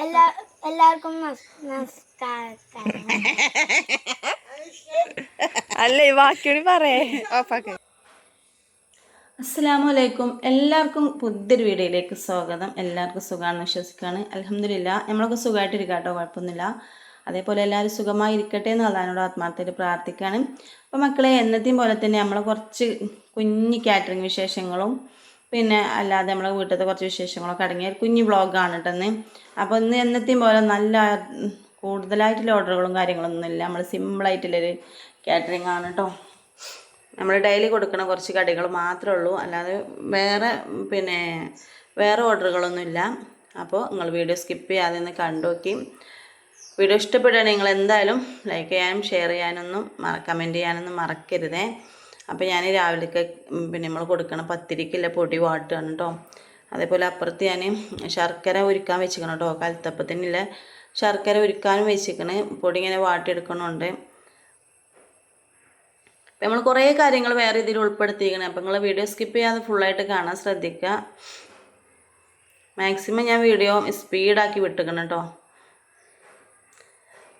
എല്ലാ എല്ലാവർക്കും നമസ്- നമസ്കാരം. അല്ല ഈ ബാക്കിയോട് പറയേ. ഓഫാക്ക്. അസ്സാം വലൈക്കും എല്ലാവർക്കും പുതിയൊരു വീഡിയോയിലേക്ക് സ്വാഗതം. എല്ലാവർക്കും സുഖമാണെന്ന് വിശ്വസിക്കുകയാണ്. അലഹമില്ല നമ്മളൊക്കെ സുഖമായിട്ടിരിക്കുക കേട്ടോ കുഴപ്പമൊന്നുമില്ല. അതേപോലെ എല്ലാവരും സുഖമായി ഇരിക്കട്ടെ എന്ന് അള്ളഹാനോട് ആത്മാർത്ഥത്തിൽ പ്രാർത്ഥിക്കുകയാണ്. അപ്പോൾ മക്കളെ എന്നത്തെയും പോലെ തന്നെ നമ്മൾ കുറച്ച് കുഞ്ഞ് കാറ്ററിംഗ് വിശേഷങ്ങളും. പിന്നെ അല്ലാതെ നമ്മളെ വീട്ടിലത്തെ കുറച്ച് വിശേഷങ്ങളൊക്കെ അടങ്ങിയ ഒരു കുഞ്ഞ് വ്ളോഗാണ് കേട്ടെന്ന് അപ്പോൾ ഇന്ന് എന്നത്തെയും പോലെ നല്ല കൂടുതലായിട്ടുള്ള ഓർഡറുകളും കാര്യങ്ങളൊന്നും ഇല്ല. നമ്മൾ സിമ്പിളായിട്ടുള്ളൊരു കാറ്ററിംഗ് ആണ് കേട്ടോ നമ്മൾ ഡെയിലി കൊടുക്കുന്ന കുറച്ച് കടികൾ മാത്രമേ ഉള്ളൂ. അല്ലാതെ വേറെ പിന്നെ വേറെ ഓർഡറുകളൊന്നുമില്ല അപ്പോൾ നിങ്ങൾ വീഡിയോ സ്കിപ്പ് ചെയ്യാതെ ഒന്ന് കണ്ടു നോക്കി. വീഡിയോ ഇഷ്ടപ്പെടുകയാണെങ്കിൽ നിങ്ങൾ എന്തായാലും ലൈക്ക് ചെയ്യാനും ഷെയർ ചെയ്യാനൊന്നും കമന്റ് ചെയ്യാനൊന്നും മറക്കരുതേ. അപ്പോൾ ഞാൻ രാവിലേക്ക് പിന്നെ നമ്മൾ കൊടുക്കണം പത്തിരിക്കില്ല പൊടി വാട്ടുകയാണ് കേട്ടോ അതേപോലെ അപ്പുറത്ത് ഞാൻ ശർക്കര ഉരുക്കാൻ വെച്ചിരിക്കണം കേട്ടോ കലത്തപ്പത്തിനുള്ള ശർക്കര ഉരുക്കാനും വെച്ചിരിക്കണ്. പൊടി ഇങ്ങനെ വാട്ടിയെടുക്കണമുണ്ട് അപ്പം നമ്മൾ കുറേ കാര്യങ്ങൾ വേറെ ഇതിൽ ഉൾപ്പെടുത്തിയിരിക്കണം. അപ്പം നിങ്ങൾ വീഡിയോ സ്കിപ്പ് ചെയ്യാതെ ഫുള്ളായിട്ട് കാണാൻ ശ്രദ്ധിക്കുക മാക്സിമം ഞാൻ വീഡിയോ സ്പീഡാക്കി വിട്ടിക്കണം കേട്ടോ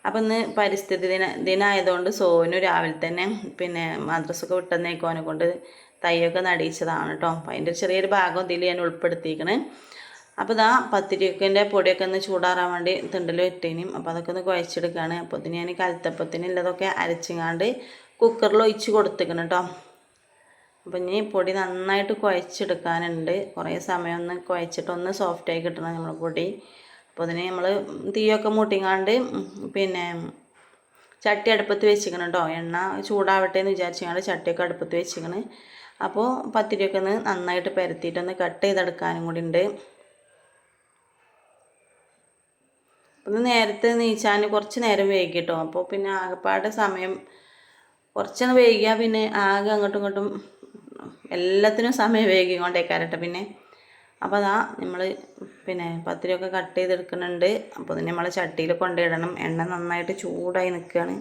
അപ്പം ഇന്ന് പരിസ്ഥിതി ദിന ദിനമായതുകൊണ്ട് സോനു രാവിലെ തന്നെ പിന്നെ മദ്രസൊക്കെ വിട്ടെന്നേക്കും അവനെ കൊണ്ട് തയ്യൊക്കെ നടിയിച്ചതാണ് കേട്ടോ അപ്പം അതിന്റെ ചെറിയൊരു ഭാഗം ഇതിൽ ഞാൻ ഉൾപ്പെടുത്തിയിരിക്കണേ. അപ്പോൾ ഇതാ പത്തിരിക്കന്റെ പൊടിയൊക്കെ ഒന്ന് ചൂടാറാൻ വേണ്ടി തിണ്ടൽ വെട്ടേനും. അപ്പോൾ അതൊക്കെ ഒന്ന് കുഴച്ചെടുക്കുകയാണ് അപ്പോൾ ഇതിന് ഞാൻ കലത്തപ്പത്തിനുള്ളതൊക്കെ അരച്ചിങ്ങാണ്ട് കുക്കറിൽ ഒഴിച്ച് കൊടുത്തേക്കണം കേട്ടോ അപ്പം ഇനി പൊടി നന്നായിട്ട് കുഴച്ചെടുക്കാനുണ്ട്. കുറേ സമയം ഒന്ന് കുഴച്ചിട്ട് ഒന്ന് സോഫ്റ്റായി കിട്ടണം നമ്മുടെ പൊടി. അപ്പോൾ അതിന് നമ്മൾ തീയൊക്കെ മൂട്ടിങ്ങാണ്ട് പിന്നെ ചട്ടി അടുപ്പത്ത് വെച്ചിക്കണം കേട്ടോ എണ്ണ ചൂടാവട്ടെ എന്ന് വിചാരിച്ചിങ്ങാണ്ട് ചട്ടിയൊക്കെ അടുപ്പത്ത് വെച്ചിക്കണ്. അപ്പോൾ പത്തിരിയൊക്കെ ഒന്ന് നന്നായിട്ട് പരത്തിയിട്ടൊന്ന് കട്ട് ചെയ്തെടുക്കാനും കൂടി ഉണ്ട് ഒന്ന് നേരത്തെ നീച്ചാൻ കുറച്ച് നേരം വൈകി കേട്ടോ അപ്പോൾ പിന്നെ ആകെപ്പാടെ സമയം കുറച്ചൊന്ന് വൈകിയാൽ പിന്നെ ആകെ അങ്ങോട്ടും ഇങ്ങോട്ടും എല്ലാത്തിനും സമയം വൈകിക്കൊണ്ടേക്കാരട്ടെ പിന്നെ. അപ്പോൾ അതാ നമ്മൾ പിന്നെ പത്തിരിയൊക്കെ കട്ട് ചെയ്തെടുക്കുന്നുണ്ട്. അപ്പോൾ ഇതിന് നമ്മൾ ചട്ടിയിൽ കൊണ്ടിടണം എണ്ണ നന്നായിട്ട് ചൂടായി നിൽക്കുകയാണ്.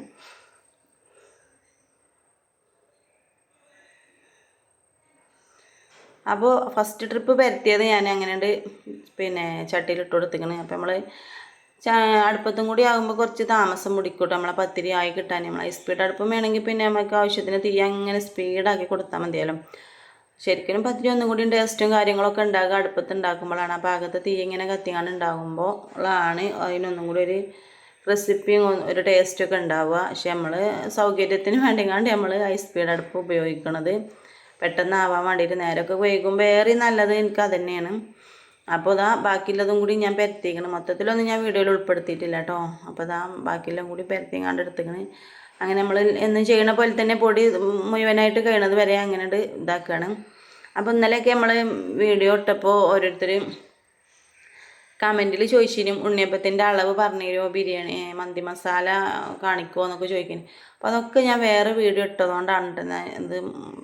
അപ്പോൾ ഫസ്റ്റ് ട്രിപ്പ് പരത്തിയത് ഞാൻ അങ്ങനെ പിന്നെ ചട്ടിയിൽ ഇട്ട് കൊടുത്തിക്കണ് അപ്പോൾ നമ്മൾ അടുപ്പത്തും കൂടി ആകുമ്പോൾ കുറച്ച് താമസം പിടിക്കൂട്ടോ നമ്മളെ പത്തിരി ആയി കിട്ടാൻ. നമ്മൾ സ്പീഡ് അടുപ്പം വേണമെങ്കിൽ പിന്നെ നമുക്ക് ആവശ്യത്തിന് തീ അങ്ങനെ സ്പീഡാക്കി കൊടുത്താൽ മതിയല്ലോ. ശരിക്കും പത്തിരി ഒന്നും കൂടി ടേസ്റ്റും കാര്യങ്ങളൊക്കെ ഉണ്ടാകുക അടുപ്പത്ത് ഉണ്ടാക്കുമ്പോഴാണ് ആ ഭാഗത്ത് തീ ഇങ്ങനെ കത്തിങ്ങാണ്ട് ഉണ്ടാകുമ്പോൾ ആണ് അതിനൊന്നും കൂടി ഒരു റെസിപ്പിയും ഒരു ടേസ്റ്റൊക്കെ ഉണ്ടാവുക. പക്ഷെ നമ്മൾ സൗകര്യത്തിന് വേണ്ടിങ്ങാണ്ട് നമ്മൾ ഹൈ സ്പീഡ് അടുപ്പ് ഉപയോഗിക്കണത് പെട്ടെന്ന് ആവാൻ വേണ്ടിയിട്ട് നേരമൊക്കെ വൈകുമ്പോൾ ഏറെ നല്ലത് എനിക്ക് അത് തന്നെയാണ്. അപ്പോൾ ഇതാ ബാക്കിയുള്ളതും കൂടി ഞാൻ പരത്തിക്കണം മൊത്തത്തിലൊന്നും ഞാൻ വീഡിയോയിൽ ഉൾപ്പെടുത്തിയിട്ടില്ല കേട്ടോ അപ്പോൾ ഇതാ ബാക്കിയെല്ലാം കൂടി പരത്തിങ്ങാണ്ട് എടുത്തിക്കണ്. അങ്ങനെ നമ്മൾ എന്നും ചെയ്യണ പോലെ തന്നെ പൊടി മുഴുവനായിട്ട് കഴിയണത് വരെ അങ്ങനെ ഇതാക്കുകയാണ് അപ്പോൾ ഇന്നലെയൊക്കെ നമ്മൾ വീഡിയോ ഇട്ടപ്പോൾ ഓരോരുത്തർ കമന്റിൽ ചോദിച്ചിരും ഉണ്ണിയപ്പത്തിന്റെ അളവ് പറഞ്ഞു തരുമോ ബിരിയാണി മന്തി മസാല കാണിക്കുമോ എന്നൊക്കെ ചോദിക്കുന്നു അപ്പോൾ അതൊക്കെ ഞാൻ വേറെ വീഡിയോ ഇട്ടതുകൊണ്ടാണ് ഇത്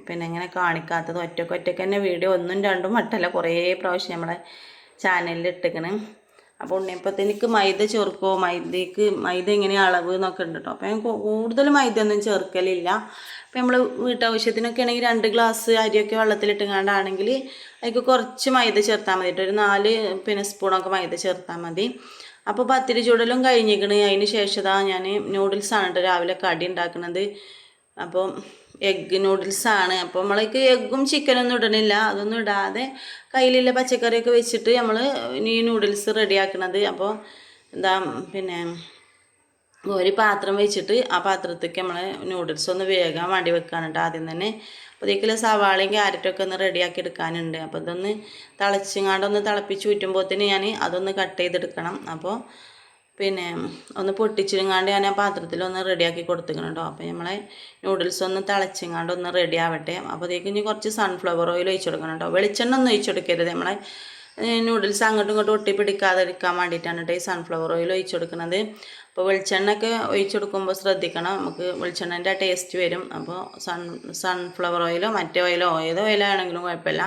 പിന്നെ ഇങ്ങനെ കാണിക്കാത്തത്. ഒറ്റയ്ക്ക് ഒറ്റയ്ക്ക് തന്നെ വീഡിയോ ഒന്നും രണ്ടും മട്ടല്ല കുറേ പ്രാവശ്യം നമ്മളെ ചാനലിൽ ഇട്ടിക്കണ്. അപ്പോൾ ഉണ്ണിയപ്പത്തിനേക്ക് മൈദ ചേർക്കുമോ മൈദക്ക് മൈദ എങ്ങനെയാണ് അളവ് എന്നൊക്കെ ഉണ്ട് കേട്ടോ അപ്പോൾ ഞാൻ കൂടുതൽ മൈദ ഒന്നും ചേർക്കലില്ല. അപ്പോൾ നമ്മൾ വീട്ടാവശ്യത്തിനൊക്കെ ആണെങ്കിൽ രണ്ട് ഗ്ലാസ് അരിയൊക്കെ വെള്ളത്തിലിട്ടുകൊണ്ടാണെങ്കിൽ അതിലേക്ക് കുറച്ച് മൈദ ചേർത്താൽ മതി ഒരു നാല് പിന്നെ സ്പൂണൊക്കെ മൈദ ചേർത്താൽ മതി. അപ്പോൾ പത്തിരി ചൂടലും കഴിഞ്ഞിരിക്കണ്. അതിന് ശേഷം ഞാൻ നൂഡിൽസാണ് കേട്ടോ രാവിലെ കടി ഉണ്ടാക്കുന്നത് അപ്പോൾ എഗ്ഗ് നൂഡിൽസാണ് അപ്പോൾ നമ്മൾക്ക് എഗ്ഗും ചിക്കനൊന്നും ഇടണില്ല. അതൊന്നും ഇടാതെ കയ്യിലുള്ള പച്ചക്കറിയൊക്കെ വെച്ചിട്ട് നമ്മൾ ഈ നൂഡിൽസ് റെഡിയാക്കണത് അപ്പോൾ എന്താ പിന്നെ ഒരു പാത്രം വെച്ചിട്ട് ആ പാത്രത്തേക്ക് നമ്മൾ നൂഡിൽസ് ഒന്ന് വേഗം വേണ്ടി വെക്കാനുണ്ട് ആദ്യം തന്നെ. അപ്പോൾ ഇതിൽ സവാളയും ക്യാരറ്റൊക്കെ ഒന്ന് റെഡിയാക്കി എടുക്കാനുണ്ട്. അപ്പോൾ ഇതൊന്ന് തിളച്ചിങ്ങാണ്ടൊന്ന് തിളപ്പിച്ച് ഊറ്റുമ്പോഴത്തേന് ഞാൻ അതൊന്ന് കട്ട് ചെയ്തെടുക്കണം. അപ്പോൾ പിന്നെ ഒന്ന് പൊട്ടിച്ചിങ്ങാണ്ട് ഞാൻ ആ പാത്രത്തിൽ ഒന്ന് റെഡിയാക്കി കൊടുത്തിക്കണുണ്ടോ അപ്പോൾ നമ്മളെ നൂഡിൽസ് ഒന്ന് തിളച്ചിങ്ങാണ്ട് ഒന്ന് റെഡി ആവട്ടെ. അപ്പോൾ അതിലേക്ക് ഇനി കുറച്ച് സൺഫ്ലവർ ഓയിൽ ഒഴിച്ച് കൊടുക്കണുണ്ടോ വെളിച്ചെണ്ണ ഒന്നും ഒഴിച്ച് കൊടുക്കരുത്. നമ്മളെ നൂഡിൽസ് അങ്ങോട്ടും ഇങ്ങോട്ടും ഒട്ടിപ്പിടിക്കാതിരിക്കാൻ വേണ്ടിയിട്ടാണ് കേട്ടോ ഈ സൺഫ്ലവർ ഓയിൽ ഒഴിച്ച് കൊടുക്കുന്നത്. അപ്പോൾ വെളിച്ചെണ്ണയൊക്കെ ഒഴിച്ച് കൊടുക്കുമ്പോൾ ശ്രദ്ധിക്കണം. നമുക്ക് വെളിച്ചെണ്ണന്റെ ടേസ്റ്റ് വരും. അപ്പോൾ സൺ സൺഫ്ലവർ ഓയിലോ മറ്റേ ഓയിലോ ഏത് ഓയിലോ ആണെങ്കിലും കുഴപ്പമില്ല.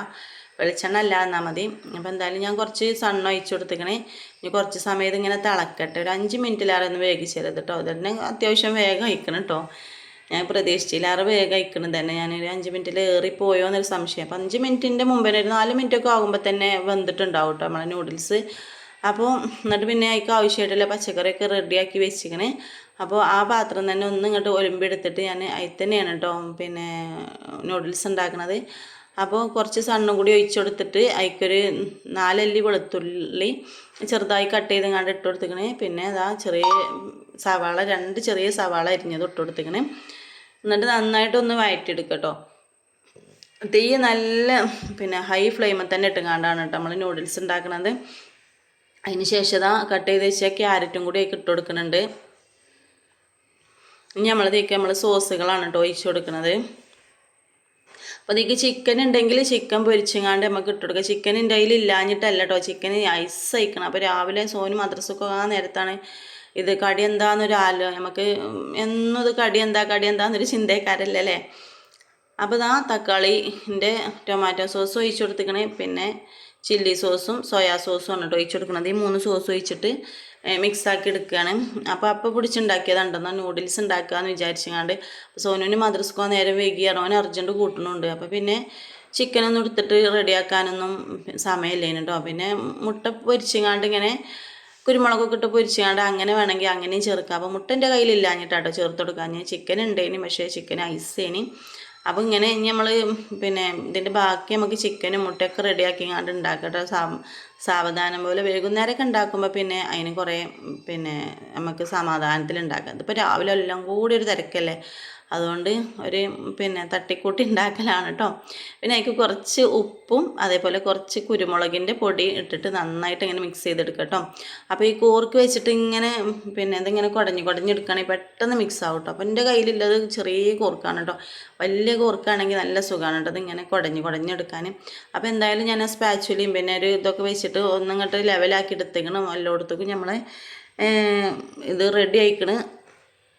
വെളിച്ചെണ്ണ അല്ല എന്നാൽ മതി. അപ്പോൾ എന്തായാലും ഞാൻ കുറച്ച് സണ്ണ ഒഴിച്ചു കൊടുത്തേക്കണേ. ഇനി കുറച്ച് സമയത്ത് ഇങ്ങനെ തിളക്കട്ടെ. ഒരു അഞ്ച് മിനിറ്റിലേറെ ഒന്ന് വേഗിച്ചരുത് കേട്ടോ അതുതന്നെ അത്യാവശ്യം വേഗം ഒഴിക്കണം കേട്ടോ ഞാൻ പ്രതീക്ഷിച്ചില്ലാറ് വേഗം അയക്കണം തന്നെ. ഞാനൊരു അഞ്ച് മിനിറ്റിൽ ഏറിപ്പോയോ എന്നൊരു സംശയം. അപ്പോൾ അഞ്ച് മിനിറ്റിന്റെ മുമ്പേ ഒരു നാല് മിനിറ്റൊക്കെ ആകുമ്പോൾ തന്നെ വെന്തിട്ടുണ്ടാവും കേട്ടോ നമ്മളെ നൂഡിൽസ് അപ്പോൾ എന്നിട്ട് പിന്നെ അതിക്ക് ആവശ്യമായിട്ടുള്ള പച്ചക്കറിയൊക്കെ റെഡിയാക്കി വെച്ചിക്കണേ അപ്പോൾ ആ പാത്രം തന്നെ ഒന്ന് ഇങ്ങോട്ട് ഒലുമ്പെടുത്തിട്ട് ഞാൻ അതിൽ തന്നെയാണ് കേട്ടോ പിന്നെ നൂഡിൽസ് ഉണ്ടാക്കുന്നത് അപ്പോൾ കുറച്ച് സണ്ണും കൂടി ഒഴിച്ചു കൊടുത്തിട്ട് അതിക്കൊരു നാലല്ലി വെളുത്തുള്ളി ചെറുതായി കട്ട് ചെയ്ത് കണ്ട് ഇട്ട് കൊടുത്തിക്കണേ. പിന്നെ അതാ ചെറിയ സവാള രണ്ട് ചെറിയ സവാള അരിഞ്ഞത് ഇട്ട് കൊടുത്തിക്കണേ. എന്നിട്ട് നന്നായിട്ടൊന്ന് വഴറ്റിയെടുക്കുക കേട്ടോ തീ നല്ല പിന്നെ ഹൈ ഫ്ലെയിമിൽ തന്നെ ഇട്ടുകൊണ്ടാണ് കേട്ടോ നമ്മൾ നൂഡിൽസ് ഉണ്ടാക്കുന്നത് അതിന് ശേഷം കട്ട് ചെയ്ത് വെച്ചാൽ ക്യാരറ്റും കൂടി ഒക്കെ ഇട്ട് കൊടുക്കുന്നുണ്ട്. ഇനി നമ്മളതേക്ക് നമ്മൾ സോസുകളാണ് കേട്ടോ ഒഴിച്ച് കൊടുക്കുന്നത്. അപ്പോൾ ഇതിക്ക് ചിക്കൻ ഉണ്ടെങ്കിൽ ചിക്കൻ പൊരിച്ചങ്ങാണ്ട് നമുക്ക് ഇട്ട് കൊടുക്കുക ചിക്കൻ എന്റെ കയ്യിൽ ഇല്ലാഞ്ഞിട്ടല്ല കേട്ടോ. ചിക്കൻ ഐസ് അയക്കണം അപ്പോൾ രാവിലെ സോന് മദ്രസൊക്കെ ആ നേരത്താണ് ഇത് കടി എന്താന്നൊരു ആലോ നമുക്ക് എന്നും ഇത് കടി എന്താ കടി എന്താന്നൊരു ചിന്തക്കാരല്ലേ അപ്പോൾ ഇതാ തക്കാളിന്റെ ടൊമാറ്റോ സോസ് ഒഴിച്ച് കൊടുത്തിക്കണേ പിന്നെ ചില്ലി സോസും സോയാ സോസും ആണ് കേട്ടോ ഒഴിച്ചെടുക്കുന്നത്. ഈ മൂന്ന് സോസ് ഒഴിച്ചിട്ട് മിക്സ് ആക്കി എടുക്കുകയാണ്. അപ്പോൾ അപ്പോൾ പിടിച്ചുണ്ടാക്കിയതുണ്ടെന്നാൽ നൂഡിൽസ് ഉണ്ടാക്കുകയെന്ന് വിചാരിച്ചങ്ങാണ്ട്. സോനുവിന് മദ്രസ്ക്കോ നേരം വൈകിയാണ് അവൻ അർജന്റ് കൂട്ടണുണ്ട്. അപ്പോൾ പിന്നെ ചിക്കനൊന്നും എടുത്തിട്ട് റെഡിയാക്കാനൊന്നും സമയമില്ലേനു കേട്ടോ പിന്നെ മുട്ട പൊരിച്ചങ്ങാണ്ട് ഇങ്ങനെ കുരുമുളകൊക്കെ ഇട്ട് പൊരിച്ചാണ്ട് അങ്ങനെ വേണമെങ്കിൽ അങ്ങനെയും ചേർക്കാം. അപ്പോൾ മുട്ട എന്റെ കയ്യിലില്ലാഞ്ഞിട്ടാട്ടോ ചേർത്ത് കൊടുക്കാൻ. ചിക്കൻ ഉണ്ടേനി പക്ഷേ ചിക്കൻ ഐസേനി അപ്പോൾ ഇങ്ങനെ ഇനി നമ്മൾ പിന്നെ ഇതിന്റെ ബാക്കി നമുക്ക് ചിക്കനും മുട്ടയൊക്കെ റെഡിയാക്കി റെഡിയാക്കിങ്ങാണ്ട് ഉണ്ടാക്കട്ടെ സാവധാനം പോലെ വൈകുന്നേരമൊക്കെ ഉണ്ടാക്കുമ്പോൾ പിന്നെ അതിന് കുറേ പിന്നെ നമുക്ക് സമാധാനത്തിൽ ഉണ്ടാക്കാം ഇതിപ്പോൾ രാവിലെ എല്ലാം കൂടി ഒരു തിരക്കല്ലേ? അതുകൊണ്ട് ഒരു പിന്നെ തട്ടിക്കൂട്ടി ഉണ്ടാക്കലാണ് കേട്ടോ പിന്നെ അതിക്ക് കുറച്ച് ഉപ്പും അതേപോലെ കുറച്ച് കുരുമുളകിന്റെ പൊടി ഇട്ടിട്ട് നന്നായിട്ട് ഇങ്ങനെ മിക്സ് ചെയ്തെടുക്കുക കേട്ടോ അപ്പോൾ ഈ കോർക്ക് വെച്ചിട്ട് ഇങ്ങനെ പിന്നെ ഇതിങ്ങനെ കുടഞ്ഞ് കുടഞ്ഞെടുക്കുകയാണെങ്കിൽ പെട്ടെന്ന് മിക്സ് ആവും കേട്ടോ അപ്പോൾ എന്റെ കയ്യിലുള്ളത് ചെറിയ കോർക്കാണ് കേട്ടോ വലിയ കോർക്കാണെങ്കിൽ നല്ല സുഖമാണ് കേട്ടോ ഇതിങ്ങനെ കുടഞ്ഞ് കുടഞ്ഞെടുക്കാൻ അപ്പോൾ എന്തായാലും ഞാൻ സ്പാച്ചുലിയും പിന്നെ ഒരു ഇതൊക്കെ വെച്ചിട്ട് ഒന്നിങ്ങോട്ട് ലെവലാക്കി എടുത്തേക്കണം. എല്ലായിടത്തേക്കും നമ്മളെ ഇത് റെഡി ആയിക്കണ്.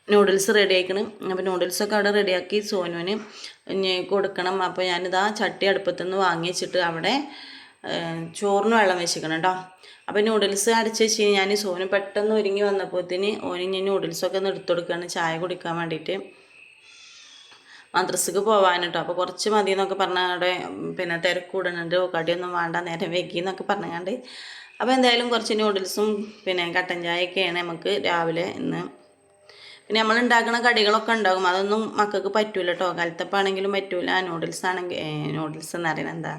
നൂഡിൽസ് റെഡി ആക്കണം. അപ്പോൾ നൂഡിൽസൊക്കെ അവിടെ റെഡിയാക്കി സോനുവിന് കൊടുക്കണം. അപ്പോൾ ഞാനിതാ ചട്ടി അടുപ്പത്തു നിന്ന് വാങ്ങി വെച്ചിട്ട് അവിടെ ചോറിന് വെള്ളം വെച്ചിരിക്കണം കേട്ടോ അപ്പോൾ നൂഡിൽസ് അടച്ച് വെച്ച് ഞാൻ സോനു പെട്ടെന്ന് ഒരുങ്ങി വന്നപ്പോഴത്തേന് ഓന് ഞാൻ നൂഡിൽസൊക്കെ ഒന്ന് എടുത്തു കൊടുക്കുകയാണ് ചായ കുടിക്കാൻ വേണ്ടിയിട്ട് മദ്രസക്ക് പോകാൻ കേട്ടോ അപ്പോൾ കുറച്ച് മതി എന്നൊക്കെ പറഞ്ഞാൽ അവിടെ പിന്നെ തിരക്കൂടുന്നുണ്ട് കടിയൊന്നും വേണ്ട നേരം വൈകി എന്നൊക്കെ പറഞ്ഞാണ്ട് അപ്പോൾ എന്തായാലും കുറച്ച് നൂഡിൽസും പിന്നെ കട്ടൻ ചായയൊക്കെയാണ് നമുക്ക് രാവിലെ ഇന്ന് പിന്നെ നമ്മൾ ഉണ്ടാക്കുന്ന കടികളൊക്കെ ഉണ്ടാകും. അതൊന്നും മക്കൾക്ക് പറ്റൂല കേട്ടോ കലത്തപ്പാണെങ്കിലും പറ്റൂല. നൂഡിൽസ് ആണെങ്കിൽ നൂഡിൽസ് എന്ന് പറയുന്നത് എന്താ?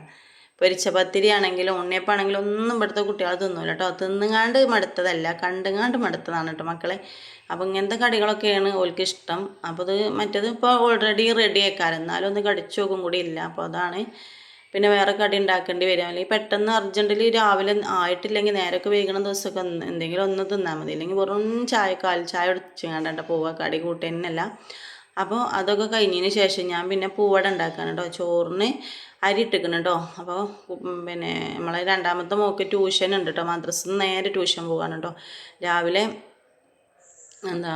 പൊരിച്ച പത്തിരി ആണെങ്കിലും ഉണ്ണിയപ്പാണെങ്കിലും ഒന്നും ഇവിടുത്തെ കുട്ടികൾ തിന്നൂല കേട്ടോ തിന്നുങ്ങാണ്ട് മടുത്തതല്ല. കണ്ടുങ്ങാണ്ട് മടുത്തതാണ് കേട്ടോ മക്കളെ. അപ്പോൾ ഇങ്ങനത്തെ കടികളൊക്കെയാണ് ഓൾക്ക് ഇഷ്ടം. അപ്പോൾ ഇത് മറ്റേത് ഇപ്പോൾ ഓൾറെഡി റെഡി ആക്കാറ് എന്നാലും ഒന്ന് കടിച്ചു നോക്കും കൂടി ഇല്ല. അപ്പോൾ അതാണ് പിന്നെ വേറെ കടി ഉണ്ടാക്കേണ്ടി വരും. അല്ലെങ്കിൽ പെട്ടെന്ന് അർജന്റിൽ രാവിലെ ആയിട്ടില്ലെങ്കിൽ നേരൊക്കെ വൈകുന്ന ദിവസമൊക്കെ എന്തെങ്കിലും ഒന്ന് തിന്നാൽ മതി. അല്ലെങ്കിൽ വെറും ചായ കാൽ ചായ ഒടിച്ച് കണ്ട പോവുക. കടി കൂട്ടുന്നല്ല അപ്പോൾ അതൊക്കെ കഴിഞ്ഞതിന് ശേഷം ഞാൻ പിന്നെ പൂവട ഉണ്ടാക്കാൻ കേട്ടോ. ചോറിന് അരി ഇട്ടിക്കണം കേട്ടോ. അപ്പോൾ പിന്നെ നമ്മളെ രണ്ടാമത്തെ മോക്ക് ട്യൂഷൻ ഉണ്ട് കേട്ടോ. മദ്രസ നേരെ ട്യൂഷൻ പോകാണ് കേട്ടോ. രാവിലെ എന്താ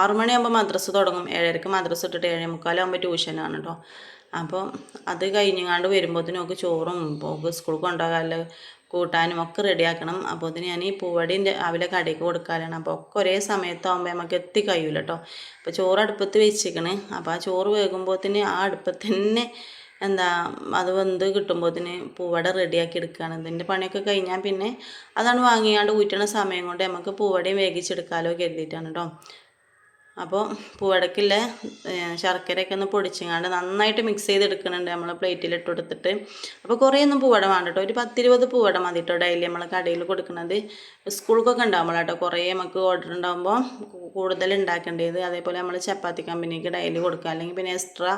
ആറുമണിയാകുമ്പോൾ മദ്രസ തുടങ്ങും. ഏഴരക്ക് മദ്രസ ഇട്ടിട്ട് ഏഴേ മുക്കാലാകുമ്പോൾ ട്യൂഷനാണ് കേട്ടോ. അപ്പോൾ അത് കഴിഞ്ഞങ്ങാണ്ട് വരുമ്പോഴത്തേനും ഒക്കെ ചോറും പോക്ക് സ്കൂൾ കൊണ്ടുപോകാനുള്ള കൂട്ടാനും ഒക്കെ റെഡിയാക്കണം. അപ്പോൾ അതിന് ഞാൻ ഈ പൂവടി രാവിലെ കടയ്ക്ക് കൊടുക്കാനാണ്. അപ്പോൾ ഒക്കെ ഒരേ സമയത്താകുമ്പോൾ നമുക്ക് എത്തി കഴിയൂല കേട്ടോ അപ്പോൾ ചോറ് അടുപ്പത്ത് വെച്ചിരിക്കണേ അപ്പോൾ ആ ചോറ് വേകുമ്പോഴത്തേന് ആ അടുപ്പത്ത് തന്നെ എന്താ അത് വെന്ത് കിട്ടുമ്പോഴത്തേന് പൂവട റെഡിയാക്കി എടുക്കുകയാണ് ഇതിന്റെ പണിയൊക്കെ കഴിഞ്ഞാൽ പിന്നെ അതാണ് വാങ്ങിയാണ്ട് ഊറ്റണ സമയം കൊണ്ട് നമുക്ക് പൂവടയും വേഗിച്ചെടുക്കാമല്ലോ കരുതിയിട്ടാണ് കേട്ടോ അപ്പോൾ പൂവടക്കില്ല ശർക്കരയൊക്കെ ഒന്ന് പൊടിച്ചങ്ങാണ്ട് നന്നായിട്ട് മിക്സ് ചെയ്തെടുക്കുന്നുണ്ട് നമ്മൾ പ്ലേറ്റിലിട്ട് കൊടുത്തിട്ട് അപ്പോൾ കുറേയൊന്നും പൂവട വേണ്ട കേട്ടോ ഒരു പത്തിരുപത് പൂവട മതി കേട്ടോ ഡെയിലി നമ്മൾ കടയിൽ കൊടുക്കുന്നത് സ്കൂൾക്കൊക്കെ ഉണ്ടാകുമ്പോൾ കേട്ടോ കുറേ നമുക്ക് ഓർഡർ ഉണ്ടാകുമ്പോൾ കൂടുതൽ ഉണ്ടാക്കേണ്ടത് അതേപോലെ നമ്മൾ ചപ്പാത്തി കമ്പനിക്ക് ഡെയിലി കൊടുക്കുക അല്ലെങ്കിൽ പിന്നെ എക്സ്ട്രാ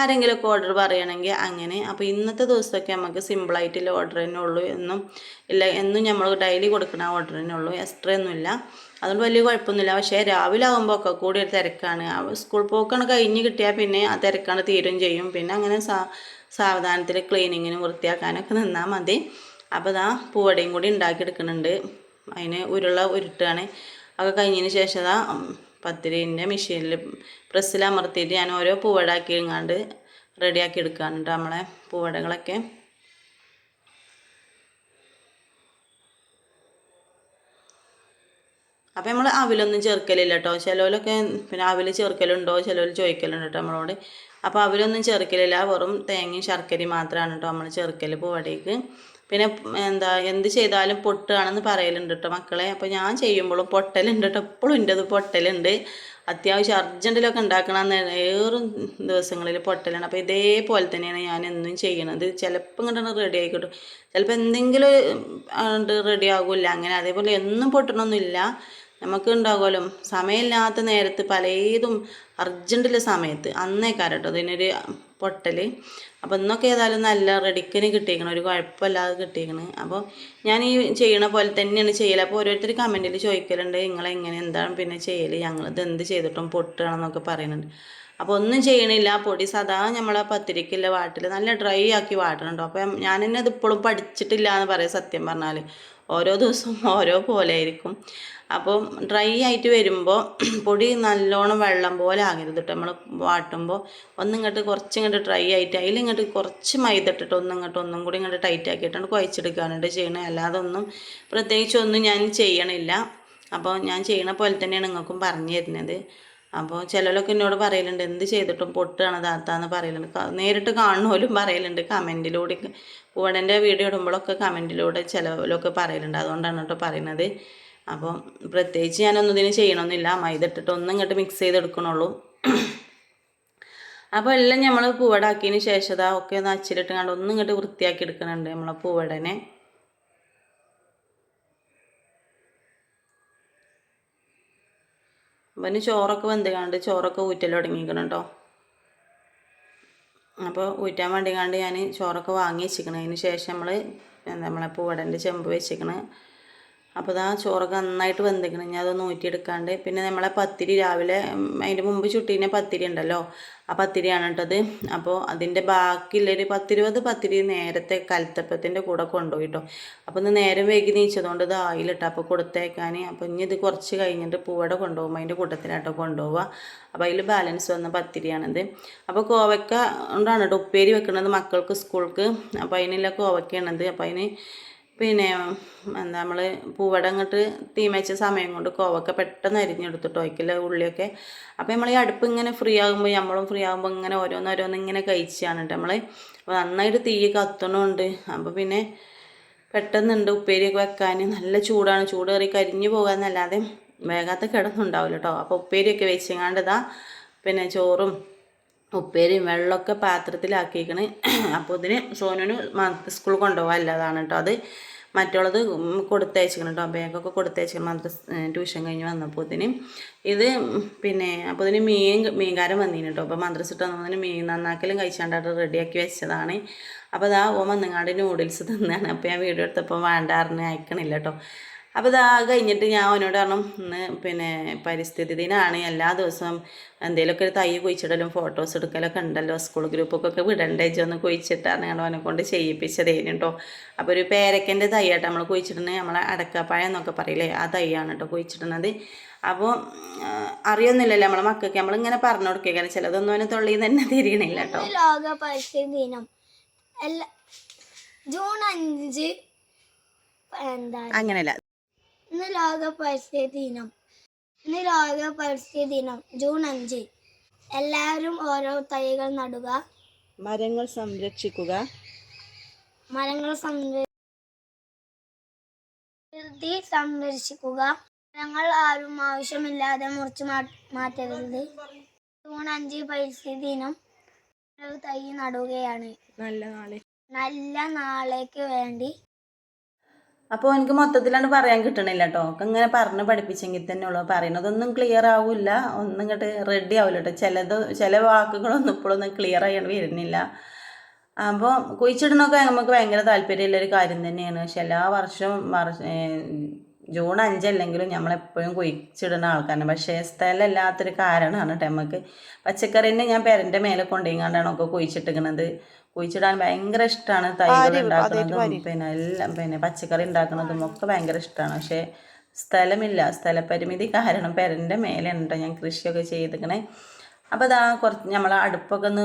ആരെങ്കിലുമൊക്കെ ഓർഡർ പറയുകയാണെങ്കിൽ അങ്ങനെ. അപ്പോൾ ഇന്നത്തെ ദിവസമൊക്കെ നമുക്ക് സിമ്പിളായിട്ടുള്ള ഓർഡർ തന്നെ ഉള്ളൂ. എന്നും ഇല്ല എന്നും നമ്മൾ ഡെയിലി കൊടുക്കുന്ന ഓർഡർ തന്നെ ഉള്ളൂ. എക്സ്ട്രാ ഒന്നുമില്ല. അതുകൊണ്ട് വലിയ കുഴപ്പമൊന്നുമില്ല. പക്ഷേ രാവിലെ ആകുമ്പോൾ ഒക്കെ കൂടി ഒരു തിരക്കാണ്. സ്കൂൾ പോക്കാണ് കഴിഞ്ഞ് കിട്ടിയാൽ പിന്നെ ആ തിരക്കാണ് തീരും ചെയ്യും. പിന്നെ അങ്ങനെ സാ സാവധാനത്തിൽ ക്ലീനിങ്ങിനും വൃത്തിയാക്കാനൊക്കെ നിന്നാൽ മതി. അപ്പോൾ ഇതാ പൂവടയും കൂടി ഉണ്ടാക്കിയെടുക്കുന്നുണ്ട്. അതിന് ഉരുള ഉരുട്ടുകയാണ്. ഒക്കെ കഴിഞ്ഞതിന് ശേഷം ഇതാ പത്തിരിന്റെ മെഷീനിൽ പ്രസ്സിൽ അമർത്തിയിട്ട് ഞാൻ ഓരോ പൂവടാക്കി എങ്ങാണ്ട് റെഡിയാക്കി എടുക്കാറുണ്ട്. നമ്മളെ പൂവടകളൊക്കെ അപ്പോൾ നമ്മൾ അവിലൊന്നും ചേർക്കലില്ല കേട്ടോ ചിലവരൊക്കെ പിന്നെ അവിൽ ചേർക്കലുണ്ടോ? ചിലവർ ചോദിക്കലുണ്ട് കേട്ടോ നമ്മളോട്. അപ്പോൾ അവിലൊന്നും ചേർക്കലില്ല. വെറും തേങ്ങയും ശർക്കരയും മാത്രമാണ് കേട്ടോ നമ്മൾ ചേർക്കൽ പൂവടയ്ക്ക് പിന്നെ എന്താ എന്ത് ചെയ്താലും പൊട്ടുകയാണെന്ന് പറയലുണ്ട് കേട്ടോ മക്കളെ. അപ്പോൾ ഞാൻ ചെയ്യുമ്പോഴും പൊട്ടലുണ്ട് കേട്ടോ എപ്പോഴും എന്റെ അത് പൊട്ടലുണ്ട്. അത്യാവശ്യം അർജന്റിലൊക്കെ ഉണ്ടാക്കണമെന്ന് ഏറും ദിവസങ്ങളിൽ പൊട്ടലാണ്. അപ്പോൾ ഇതേപോലെ തന്നെയാണ് ഞാൻ എന്നും ചെയ്യണത്. ചിലപ്പോൾ കണ്ടാണ് റെഡി ആയി ചിലപ്പോൾ എന്തെങ്കിലും റെഡി ആകില്ല അങ്ങനെ അതേപോലെ എന്നും പൊട്ടണമൊന്നുമില്ല നമുക്ക് ഉണ്ടാകുമല്ലോ സമയമില്ലാത്ത നേരത്ത് പലതും അർജന്റിലെ സമയത്ത്. അന്നേക്കാരം കേട്ടോ അതിനൊരു പൊട്ടൽ അപ്പോൾ ഇന്നൊക്കെ ഏതായാലും നല്ല റെഡിക്കന് കിട്ടിയേക്കണം. ഒരു കുഴപ്പമില്ലാതെ കിട്ടിയേക്കണ്. അപ്പോൾ ഞാൻ ഈ ചെയ്യണ പോലെ തന്നെയാണ് ചെയ്യല. അപ്പോൾ ഓരോരുത്തർ കമന്റിൽ ചോദിക്കലുണ്ട്. നിങ്ങളെങ്ങനെ എന്താണ് പിന്നെ ചെയ്യൽ ഞങ്ങളിത് എന്ത് ചെയ്തിട്ടും പൊട്ടുകയാണെന്നൊക്കെ പറയുന്നുണ്ട് അപ്പോൾ ഒന്നും ചെയ്യണില്ല. പൊടി സദാ നമ്മളെ പത്തിരിക്കില്ല വാട്ടിൽ നല്ല ഡ്രൈ ആക്കി വാട്ടണുണ്ടോ. അപ്പം ഞാൻ ഇത് ഇപ്പോഴും പഠിച്ചിട്ടില്ല എന്ന് പറയാം സത്യം പറഞ്ഞാൽ ഓരോ ദിവസവും ഓരോ പോലെ ആയിരിക്കും. അപ്പോൾ ഡ്രൈ ആയിട്ട് വരുമ്പോൾ പൊടി നല്ലോണം വെള്ളം പോലെ ആകരുത് കേട്ടോ നമ്മൾ വാട്ടുമ്പോൾ ഒന്നിങ്ങോട്ട് കുറച്ച് ഇങ്ങോട്ട് ഡ്രൈ ആയിട്ട് അതിലിങ്ങോട്ട് കുറച്ച് മൈദ ഇട്ടിട്ട് ഒന്നിങ്ങോട്ട് ഒന്നും കൂടി ഇങ്ങോട്ട് ടൈറ്റ് ആക്കിയിട്ടാണ് കുഴച്ചെടുക്കാനുണ്ട് ചെയ്യണത് അല്ലാതെ ഒന്നും പ്രത്യേകിച്ച് ഒന്നും ഞാൻ ചെയ്യണില്ല. അപ്പോൾ ഞാൻ ചെയ്യണ പോലെ തന്നെയാണ് നിങ്ങൾക്കും പറഞ്ഞു തരുന്നത്. അപ്പോൾ ചിലരൊക്കെ എന്നോട് പറയലുണ്ട് എന്ത് ചെയ്തിട്ടും പൊട്ടുകയാണ് താത്താന്ന് പറയലുണ്ട്. നേരിട്ട് കാണുന്നോലും പറയലുണ്ട് കമന്റിലൂടെ പൂവടന്റെ വീഡിയോ ഇടുമ്പോഴൊക്കെ കമന്റിലൂടെ ചിലവരൊക്കെ പറയലുണ്ട് അതുകൊണ്ടാണ് കേട്ടോ പറയുന്നത് അപ്പോൾ പ്രത്യേകിച്ച് ഞാനൊന്നും ഇതിന് ചെയ്യണമെന്നില്ല മൈദ ഇട്ടിട്ട് ഒന്നും ഇങ്ങോട്ട് മിക്സ് ചെയ്തെടുക്കണുള്ളൂ. അപ്പോൾ എല്ലാം നമ്മൾ പൂവടാക്കിയതിന് ശേഷം ഒക്കെ ഒന്ന് അച്ചിലിട്ട് കണ്ട് ഒന്നും ഇങ്ങോട്ട് വൃത്തിയാക്കി എടുക്കുന്നുണ്ട് നമ്മളെ പൂവടനെ. അവന് ചോറൊക്കെ വെന്ത് കണ്ട് ചോറൊക്കെ ഊറ്റൽ തുടങ്ങിയിരിക്കണം കേട്ടോ അപ്പോൾ ഊറ്റാൻ വേണ്ടി കണ്ട് ഞാൻ ചോറൊക്കെ വാങ്ങി വെച്ചിരിക്കണം അതിന് ശേഷം നമ്മൾ നമ്മളെ പൂവടന്റെ ചെമ്പ് വെച്ചിരിക്കണ് അപ്പോൾ ഇതാ ചോറൊക്കെ നന്നായിട്ട് വെന്തിക്കണം. ഞാൻ അതൊന്ന് ഊറ്റിയെടുക്കാണ്ട്. പിന്നെ നമ്മളെ പത്തിരി രാവിലെ അതിന്റെ മുമ്പ് ചുട്ടീനെ പത്തിരി ഉണ്ടല്ലോ? ആ പത്തിരിയാണ് കേട്ടത്. അപ്പോൾ അതിന്റെ ബാക്കിയുള്ളൊരു പത്തിരുപത് പത്തിരി നേരത്തെ കലത്തപ്പത്തിന്റെ കൂടെ കൊണ്ടുപോയി കേട്ടോ അപ്പോൾ ഇന്ന് നേരം വൈകി നീച്ചതുകൊണ്ട് ഇത് ആയിലിട്ട് അപ്പോൾ കൊടുത്തേക്കാൻ അപ്പോൾ ഇനി ഇത് കുറച്ച് കഴിഞ്ഞിട്ട് പൂവട കൊണ്ടുപോകുമ്പോൾ അതിന്റെ കൂട്ടത്തിലാട്ടോ കൊണ്ടുപോവുക. അപ്പോൾ അതിൽ ബാലൻസ് വന്ന പത്തിരിയാണിത്. അപ്പോൾ കോവക്ക കൊണ്ടാണ് കേട്ടോ ഉപ്പേരി വെക്കുന്നത് മക്കൾക്ക് സ്കൂൾക്ക്. അപ്പോൾ അതിനുള്ള കോവക്കയാണിത് അപ്പോൾ അതിന് പിന്നെ നമ്മൾ പൂവട അങ്ങോട്ട് തീമച്ച സമയം കൊണ്ട് കോവക്ക പെട്ടെന്ന് അരിഞ്ഞെടുത്തിട്ട് ഒയ്ക്കില്ല ഉള്ളിയൊക്കെ. അപ്പോൾ നമ്മൾ ഈ അടുപ്പ് ഇങ്ങനെ ഫ്രീ ആകുമ്പോൾ നമ്മളും ഫ്രീ ആകുമ്പോൾ ഇങ്ങനെ ഓരോന്നോരോന്ന് ഇങ്ങനെ കഴിച്ചാണ് കേട്ടോ നമ്മൾ നന്നായിട്ട് തീ കത്തണമുണ്ട് അപ്പോൾ പിന്നെ പെട്ടെന്നുണ്ട് ഉപ്പേരിയൊക്കെ വെക്കാൻ നല്ല ചൂടാണ്. ചൂട് കയറി കരിഞ്ഞു പോകാമെന്നല്ലാതെ വേഗാത്ത കിടന്നുണ്ടാവില്ല കേട്ടോ അപ്പോൾ ഉപ്പേരിയൊക്കെ വെച്ചിങ്ങാണ്ട് ഇതാ പിന്നെ ചോറും ഉപ്പേരിയും വെള്ളമൊക്കെ പാത്രത്തിലാക്കിയിരിക്കണ് അപ്പോൾ ഇതിന് സോനുവിന് സ്കൂളിൽ കൊണ്ടുപോകാൻ അല്ലാതാണ് കേട്ടോ അത്. മറ്റുള്ളത് കൊടുത്തയച്ചിരിക്കണം കേട്ടോ ബാഗൊക്കെ കൊടുത്തയച്ചിരിക്കണം മദ്രസ് ട്യൂഷൻ കഴിഞ്ഞ് വന്നപ്പോൾ ഇതിന്. ഇത് പിന്നെ അപ്പോൾ ഇതിന് മീൻ മീൻകാരൻ വന്നിന് കേട്ടോ അപ്പോൾ മദ്രസ് ഇട്ട് വന്നതിന് മീൻ നന്നാക്കലും കഴിച്ചാണ്ടായിട്ട് റെഡിയാക്കി വെച്ചതാണ്. അപ്പോൾ അതാ ഓ വന്നങ്ങാണ്ട് നൂഡിൽസ് തിന്നാണ്. അപ്പോൾ ഞാൻ വീഡിയോ എടുത്തപ്പോൾ വേണ്ടാറിന് അയക്കണില്ല കേട്ടോ അപ്പോൾ ഇതാ കഴിഞ്ഞിട്ട് ഞാൻ അവനോട് പറഞ്ഞു ഇന്ന് പിന്നെ പരിസ്ഥിതി ദിനമാണ് എല്ലാ ദിവസവും എന്തെങ്കിലുമൊക്കെ ഒരു തൈ കുഴിച്ചിടലും ഫോട്ടോസ് എടുക്കലൊക്കെ ഉണ്ടല്ലോ. സ്കൂൾ ഗ്രൂപ്പൊക്കെ വിടണ്ടേ ചെന്ന് ഒന്ന് കുഴിച്ചിട്ടാണ് ഞങ്ങൾ അവനെ കൊണ്ട് ചെയ്യിപ്പിച്ചതേനു കേട്ടോ അപ്പോൾ ഒരു പേരക്കന്റെ തൈയായിട്ട് നമ്മൾ കുഴിച്ചിടുന്നത്. നമ്മളെ അടക്കപ്പഴം എന്നൊക്കെ പറയില്ലേ ആ തൈയാണ് കേട്ടോ കുഴിച്ചിടുന്നത്. അപ്പോൾ അറിയൊന്നുമില്ലല്ലോ നമ്മളെ മക്കൾക്ക്. നമ്മളിങ്ങനെ പറഞ്ഞു കൊടുക്കുക കാരണം ചിലതൊന്നും അവന് തൊള്ളിയിൽ തന്നെ തിരിയണില്ല കേട്ടോ ലോക പരിസ്ഥിതി ദിനം. ജൂൺ അഞ്ച് അങ്ങനെയല്ല. ഇന്ന് ലോക പരിസ്ഥിതി ദിനം. ഇന്ന് ലോക പരിസ്ഥിതി ദിനം ജൂൺ അഞ്ച്. എല്ലാവരും ഓരോ തൈകൾ നടുക. മരങ്ങൾ സംരക്ഷിക്കുക. മരങ്ങൾ സംരക്ഷി പ്രകൃതി സംരക്ഷിക്കുക. മരങ്ങൾ ആരും ആവശ്യമില്ലാതെ മുറിച്ചു മാ- മാറ്റരുത്. ജൂൺ അഞ്ച് പരിസ്ഥിതി ദിനം. ഒരു തൈ നടുകയാണ്. നല്ല നാളെ. നല്ല നാളേക്ക് വേണ്ടി അപ്പോൾ എനിക്ക് മൊത്തത്തിലാണ് പറയാൻ കിട്ടണില്ല കേട്ടോ ഒക്കെ ഇങ്ങനെ പറഞ്ഞ് പഠിപ്പിച്ചെങ്കിൽ തന്നെ ഉള്ളൂ. പറയണതൊന്നും ക്ലിയർ ആവില്ല. ഒന്നും ഇങ്ങോട്ട് റെഡി ആവില്ല കേട്ടോ ചിലത് ചില വാക്കുകളൊന്നും ഇപ്പോഴൊന്നും ക്ലിയർ ആയി വരുന്നില്ല. അപ്പോൾ കുഴിച്ചിടുന്നൊക്കെ നമുക്ക് ഭയങ്കര താല്പര്യമുള്ള ഒരു കാര്യം തന്നെയാണ്. പക്ഷെ എല്ലാ വർഷവും ജൂൺ അഞ്ചല്ലെങ്കിലും നമ്മളെപ്പോഴും കുഴിച്ചിടുന്ന ആൾക്കാരാണ്. പക്ഷേ സ്ഥലമില്ലാത്തൊരു കാരണമാണ് കേട്ടോ നമുക്ക് പച്ചക്കറിനെ ഞാൻ പെരന്റെ മേലെ കൊണ്ടുപോയിങ്ങാണ്ടാണ് ഒക്കെ കുഴിച്ചിട്ടിരിക്കുന്നത് കുഴിച്ചിടാൻ ഭയങ്കര ഇഷ്ടമാണ് തൈകൾ ഉണ്ടാക്കുന്നതും പിന്നെ എല്ലാം പിന്നെ പച്ചക്കറി ഉണ്ടാക്കുന്നതും ഒക്കെ ഭയങ്കര ഇഷ്ടമാണ് പക്ഷേ സ്ഥലമില്ല. സ്ഥലപരിമിതി കാരണം പെരന്റെ മേലെ ഉണ്ടോ ഞാൻ കൃഷിയൊക്കെ ചെയ്തിരിക്കണേ അപ്പോൾ അതാ കുറച്ച് നമ്മൾ അടുപ്പൊക്കെ ഒന്ന്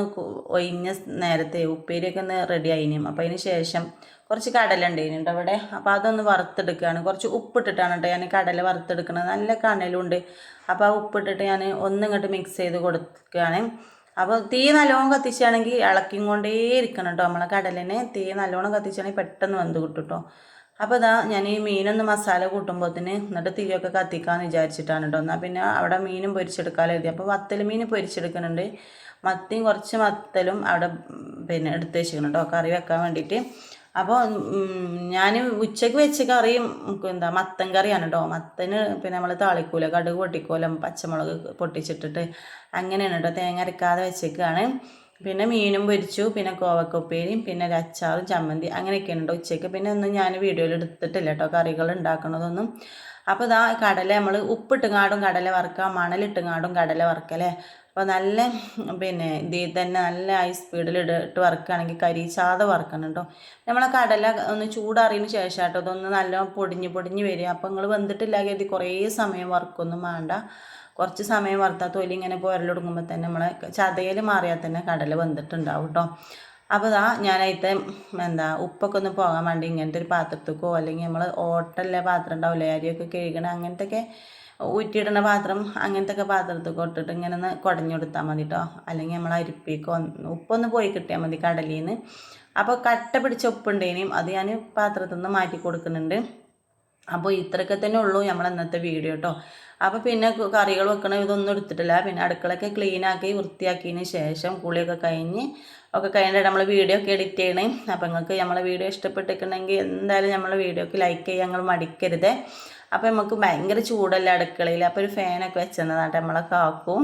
ഒഴിഞ്ഞ നേരത്തെ ഉപ്പേരിയൊക്കെ ഒന്ന് റെഡി ആയിനും. അപ്പോൾ അതിന് ശേഷം കുറച്ച് കടല ഉണ്ടായിരുന്നു അവിടെ. അപ്പോൾ അതൊന്ന് വറുത്തെടുക്കുകയാണ് കുറച്ച് ഉപ്പിട്ടിട്ടാണ് കേട്ടോ ഞാൻ കടല വറുത്തെടുക്കുന്നത് നല്ല കണലുണ്ട്. അപ്പോൾ ആ ഉപ്പിട്ടിട്ട് ഞാൻ ഒന്നിങ്ങോട്ട് മിക്സ് ചെയ്ത് കൊടുക്കുകയാണ് അപ്പോൾ തീ നല്ലോണം കത്തിച്ചാണെങ്കിൽ ഇളക്കിയും കൊണ്ടേ ഇരിക്കണം കേട്ടോ നമ്മളെ കടലിനെ. തീ നല്ലോണം കത്തിച്ചാണെങ്കിൽ പെട്ടെന്ന് വെന്ത് കിട്ടും കേട്ടോ അപ്പോൾ ഇതാ ഞാൻ ഈ മീനൊന്ന് മസാല കൂട്ടുമ്പോഴത്തിന് എന്നിട്ട് തീയൊക്കെ കത്തിക്കാമെന്ന് വിചാരിച്ചിട്ടാണ് കേട്ടോ എന്നാൽ പിന്നെ അവിടെ മീനും പൊരിച്ചെടുക്കാമല്ലോ എഴുതി അപ്പോൾ വത്തൽ മീൻ പൊരിച്ചെടുക്കുന്നുണ്ട് മത്തിയും കുറച്ച് മത്തലും അവിടെ പിന്നെ എടുത്ത് വെച്ചിരിക്കണം കേട്ടോ കറി വെക്കാൻ വേണ്ടിയിട്ട് അപ്പോൾ ഞാൻ ഉച്ചയ്ക്ക് വെച്ച കറിയും എന്താ മത്തൻ കറിയാണ് കേട്ടോ മത്തന് പിന്നെ നമ്മൾ താളിക്കൂല കടുക് പൊട്ടിക്കോലം പച്ചമുളക് പൊട്ടിച്ചിട്ടിട്ട് അങ്ങനെയാണ് കേട്ടോ തേങ്ങ അരക്കാതെ വെച്ചേക്കാണ്. പിന്നെ മീനും പൊരിച്ചു പിന്നെ കോവക്കുപ്പേരിയും പിന്നെ ഒരു അച്ചാറും ചമ്മന്തി അങ്ങനെയൊക്കെയാണ് കേട്ടോ ഉച്ചയ്ക്ക് പിന്നെ ഒന്നും ഞാൻ വീഡിയോയിൽ എടുത്തിട്ടില്ല കേട്ടോ കറികൾ ഉണ്ടാക്കണതൊന്നും അപ്പോൾ ഇതാ കടല നമ്മൾ ഉപ്പിട്ടുങ്ങാടും കടല വറുക്കുക മണലിട്ടുങ്ങാടും കടല വറുക്കല്ലേ അപ്പോൾ നല്ല പിന്നെ ഇതിൽ തന്നെ നല്ല ഹൈ സ്പീഡിൽ ഇട്ട് വറുക്കുകയാണെങ്കിൽ കരിച്ചാതെ വറുക്കണം കേട്ടോ നമ്മളെ കടല ഒന്ന് ചൂടാറിയതിന് ശേഷം കേട്ടോ ഇതൊന്ന് നല്ല പൊടിഞ്ഞ് പൊടിഞ്ഞ് വരിക. അപ്പോൾ നിങ്ങൾ വെന്തിട്ടില്ല കരുതി കുറേ സമയം വറുക്കൊന്നും വേണ്ട. കുറച്ച് സമയം വറുത്താൽ തൊലി ഇങ്ങനെ പോരലൊടുങ്ങുമ്പോൾ തന്നെ നമ്മളെ ചതയിൽ മാറിയാൽ തന്നെ കടല വെന്തിട്ടുണ്ടാവും കേട്ടോ അപ്പോൾ ഇതാ ഞാനതിത്തെ എന്താ ഉപ്പൊക്കെ ഒന്ന് പോകാൻ വേണ്ടി ഇങ്ങനത്തെ ഒരു പാത്രത്തേക്കോ അല്ലെങ്കിൽ നമ്മൾ ഓട്ടല്ല പാത്രം ഉണ്ടാവില്ലേ അരിയൊക്കെ കഴുകണ അങ്ങനത്തെ ഊറ്റിയിടുന്ന പാത്രം അങ്ങനത്തെ ഒക്കെ പാത്രത്തേക്ക് ഇട്ടിട്ട് ഇങ്ങനെ ഒന്ന് കുടഞ്ഞു കൊടുത്താൽ മതി കേട്ടോ അല്ലെങ്കിൽ നമ്മൾ അരിപ്പിക്കോ ഉപ്പൊന്ന് പോയി കിട്ടിയാൽ മതി കടലിൽ നിന്ന് അപ്പോൾ കട്ട പിടിച്ച ഉപ്പുണ്ടേനും അത് ഞാൻ പാത്രത്തിൽ നിന്ന് മാറ്റി കൊടുക്കുന്നുണ്ട്. അപ്പോൾ ഇത്രയൊക്കെ തന്നെ ഉള്ളൂ നമ്മൾ ഇന്നത്തെ വീഡിയോ കേട്ടോ അപ്പോൾ പിന്നെ കറികൾ വെക്കണ ഇതൊന്നും എടുത്തിട്ടില്ല. പിന്നെ അടുക്കളയൊക്കെ ക്ലീൻ ആക്കി വൃത്തിയാക്കിയതിന് ശേഷം കുളിയൊക്കെ കഴിഞ്ഞ് ഒക്കെ കഴിഞ്ഞിട്ട് നമ്മൾ വീഡിയോ ഒക്കെ എഡിറ്റ് ചെയ്യണേ. അപ്പോൾ നിങ്ങൾക്ക് നമ്മളെ വീഡിയോ ഇഷ്ടപ്പെട്ടിട്ടുണ്ടെങ്കിൽ എന്തായാലും നമ്മളെ വീഡിയോക്ക് ലൈക്ക് ചെയ്യാൻ ഞങ്ങൾ മടിക്കരുത്. അപ്പോൾ നമുക്ക് ഭയങ്കര ചൂടല്ല അടുക്കളയിൽ അപ്പോൾ ഒരു ഫാനൊക്കെ വെച്ചെന്നതാട്ടെ നമ്മളെ കാക്കും.